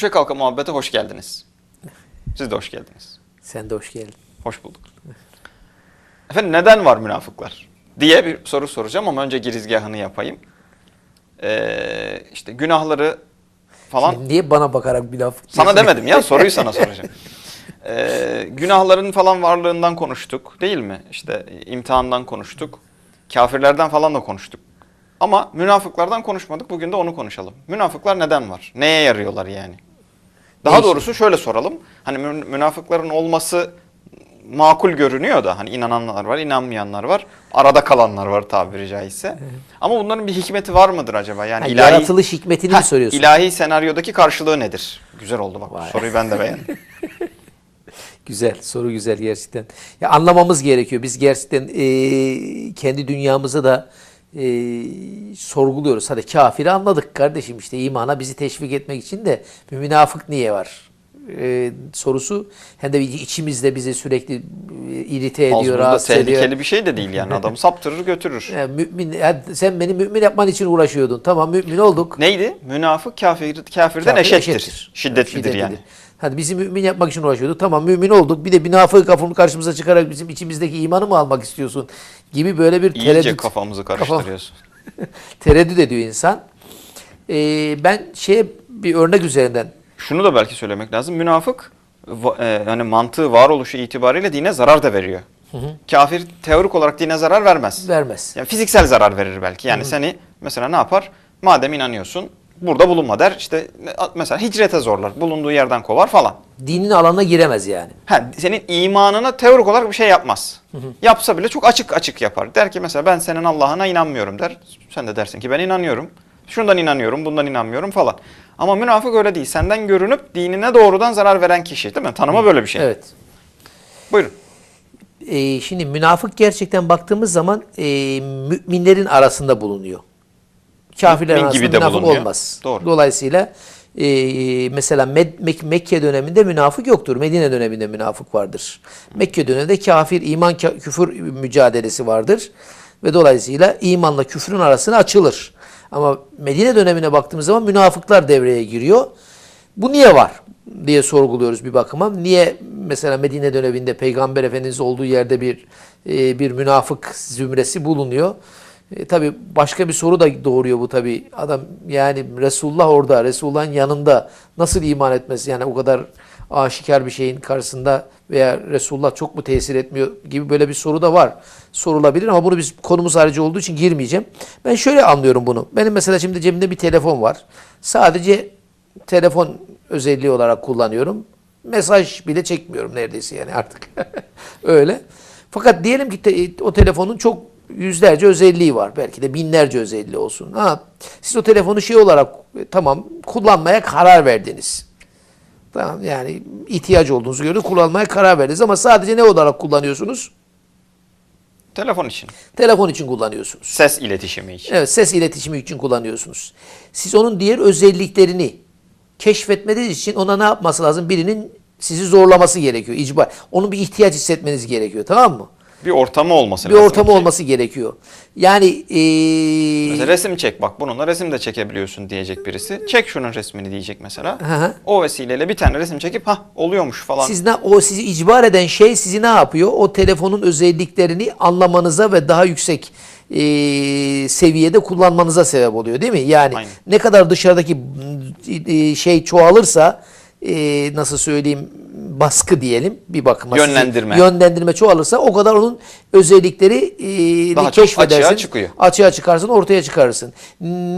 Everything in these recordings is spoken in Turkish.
Düşe Kalka Muhabbete hoş geldiniz. Siz de hoş geldiniz. Sen de hoş geldin. Hoş bulduk. Efendim neden var münafıklar? diye bir soru soracağım ama önce girizgahını yapayım. Ee, işte günahları falan Şimdi niye bana bakarak bir laf sana demedim ya soruyu sana soracağım. Ee, günahların falan varlığından konuştuk değil mi? İşte imtihandan konuştuk. Kafirlerden falan da konuştuk. Ama münafıklardan konuşmadık. Bugün de onu konuşalım. Münafıklar neden var? Neye yarıyorlar yani? Daha Değişik. doğrusu şöyle soralım. Hani mün- münafıkların olması makul görünüyor da hani inananlar var, inanmayanlar var. Arada kalanlar var tabiri caizse. Ama bunların bir hikmeti var mıdır acaba? Yani Ha, ilahi yaratılış hikmetini mi Heh, soruyorsun? ilahi senaryodaki karşılığı nedir? Güzel oldu bak. Vay. Soruyu ben de beğendim. Güzel, soru güzel gerçekten. Ya anlamamız gerekiyor. Biz gerçekten e, kendi dünyamızı da e, sorguluyoruz. Hadi kafiri anladık kardeşim işte imana bizi teşvik etmek için de bir münafık niye var? E, sorusu hem de bir içimizde bizi sürekli e, irite ediyor, Aslında rahatsız tehlikeli ediyor. bir şey de değil yani. Adamı saptırır götürür. Ya mümin, ya sen beni mümin yapman için uğraşıyordun. Tamam mümin olduk. Neydi? Münafık kafir, kafirden Kafir eşittir. eşittir. Şiddetlidir yani. Hadi bizi mümin yapmak için uğraşıyorduk. Tamam mümin olduk. Bir de münafığı kafamı karşımıza çıkarak bizim içimizdeki imanı mı almak istiyorsun? Gibi böyle bir İyice tereddüt. kafamızı Kafam- karıştırıyorsun. tereddüt ediyor insan. Ee, ben şeye bir örnek üzerinden Şunu da belki söylemek lazım. Münafık e, yani mantığı varoluşu itibariyle dine zarar da veriyor. Kafir teorik olarak dine zarar vermez. vermez. Yani fiziksel zarar verir belki. Yani seni mesela ne yapar? Madem inanıyorsun burada bulunma der. İşte mesela hicrete zorlar. Bulunduğu yerden kovar falan. Dinin alanına giremez yani. Ha, senin imanına teorik olarak bir şey yapmaz. Yapsa bile çok açık açık yapar. Der ki mesela ben senin Allah'ına inanmıyorum der. Sen de dersin ki ben inanıyorum. Şundan inanıyorum, bundan inanmıyorum falan. Ama münafık öyle değil. Senden görünüp dinine doğrudan zarar veren kişi değil mi? Tanıma böyle bir şey. Evet. Buyurun. Ee, şimdi münafık gerçekten baktığımız zaman e, müminlerin arasında bulunuyor. Kafirler Mümin arasında gibi de münafık bulunuyor. olmaz. Doğru. Dolayısıyla e, mesela Med- Mek- Mekke döneminde münafık yoktur. Medine döneminde münafık vardır. Mekke döneminde kafir, iman, küfür mücadelesi vardır. Ve dolayısıyla imanla küfrün arasına açılır. Ama Medine dönemine baktığımız zaman münafıklar devreye giriyor. Bu niye var diye sorguluyoruz bir bakıma. Niye mesela Medine döneminde Peygamber Efendimiz olduğu yerde bir e, bir münafık zümresi bulunuyor? E, tabii başka bir soru da doğuruyor bu tabii. Adam yani Resulullah orada, Resulullah'ın yanında nasıl iman etmesi yani o kadar aşikar bir şeyin karşısında veya Resulullah çok mu tesir etmiyor gibi böyle bir soru da var. Sorulabilir ama bunu biz konumuz harici olduğu için girmeyeceğim. Ben şöyle anlıyorum bunu. Benim mesela şimdi cebimde bir telefon var. Sadece telefon özelliği olarak kullanıyorum. Mesaj bile çekmiyorum neredeyse yani artık. Öyle. Fakat diyelim ki te- o telefonun çok yüzlerce özelliği var. Belki de binlerce özelliği olsun. Ha, siz o telefonu şey olarak tamam kullanmaya karar verdiniz. Tamam yani ihtiyaç olduğunuzu göre kullanmaya karar verdiniz ama sadece ne olarak kullanıyorsunuz? Telefon için. Telefon için kullanıyorsunuz. Ses iletişimi için. Evet ses iletişimi için kullanıyorsunuz. Siz onun diğer özelliklerini keşfetmeniz için ona ne yapması lazım? Birinin sizi zorlaması gerekiyor. icbar. Onun bir ihtiyaç hissetmeniz gerekiyor tamam mı? Bir ortamı olması Bir lazım. ortamı ki. olması gerekiyor. Yani eee, Mesela resim çek bak bununla resim de çekebiliyorsun diyecek birisi. Çek şunun resmini diyecek mesela. Hı. O vesileyle bir tane resim çekip ha oluyormuş falan. siz ne, o sizi icbar eden şey sizi ne yapıyor? O telefonun özelliklerini anlamanıza ve daha yüksek eee, seviyede kullanmanıza sebep oluyor değil mi? Yani Aynen. ne kadar dışarıdaki eee, şey çoğalırsa eee, nasıl söyleyeyim baskı diyelim bir bakıma. sizi- Yönlendirme. yönlendirme çoğalırsa o kadar onun özellikleri Daha çok keşfedersin. açığa çıkıyor. Açığa çıkarsın, ortaya çıkarırsın.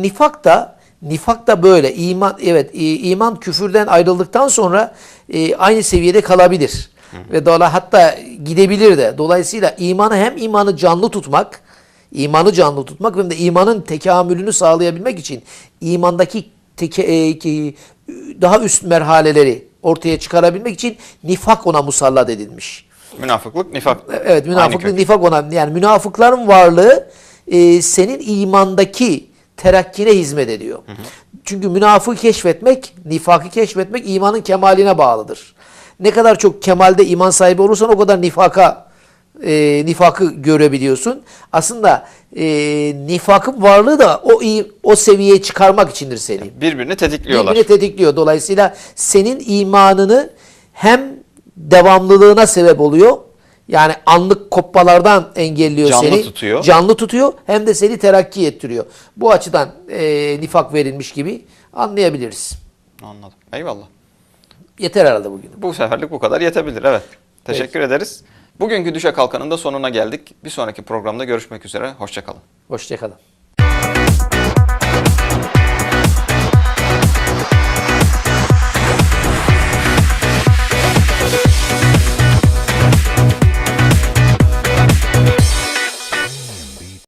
Nifak da nifak da böyle. İman evet iman küfürden ayrıldıktan sonra e, aynı seviyede kalabilir. Ve dolayı hatta gidebilir de. Dolayısıyla imanı hem imanı canlı tutmak, imanı canlı tutmak hem de imanın tekamülünü sağlayabilmek için imandaki teke, e, daha üst merhaleleri ortaya çıkarabilmek için nifak ona musallat edilmiş. Münafıklık, nifak. Evet Aynı münafıklık nifak ona yani münafıkların varlığı e, senin imandaki terakkine hizmet ediyor. Çünkü münafığı keşfetmek, nifakı keşfetmek imanın kemaline bağlıdır. Ne kadar çok kemalde iman sahibi olursan o kadar nifaka e, nifakı görebiliyorsun. Aslında e, nifakın varlığı da o iyi, o seviyeye çıkarmak içindir seni. Birbirini tetikliyorlar. Birbirini tetikliyor. Dolayısıyla senin imanını hem devamlılığına sebep oluyor. Yani anlık kopmalardan engelliyor Canlı seni. tutuyor. Canlı tutuyor. Hem de seni terakki ettiriyor. Bu açıdan e, nifak verilmiş gibi anlayabiliriz. Anladım. Eyvallah. Yeter herhalde bugün. Bu seferlik bu kadar yetebilir. Evet. Teşekkür ederiz. Bugünkü Düşe Kalkan'ın da sonuna geldik. Bir sonraki programda görüşmek üzere. Hoşçakalın. Hoşçakalın.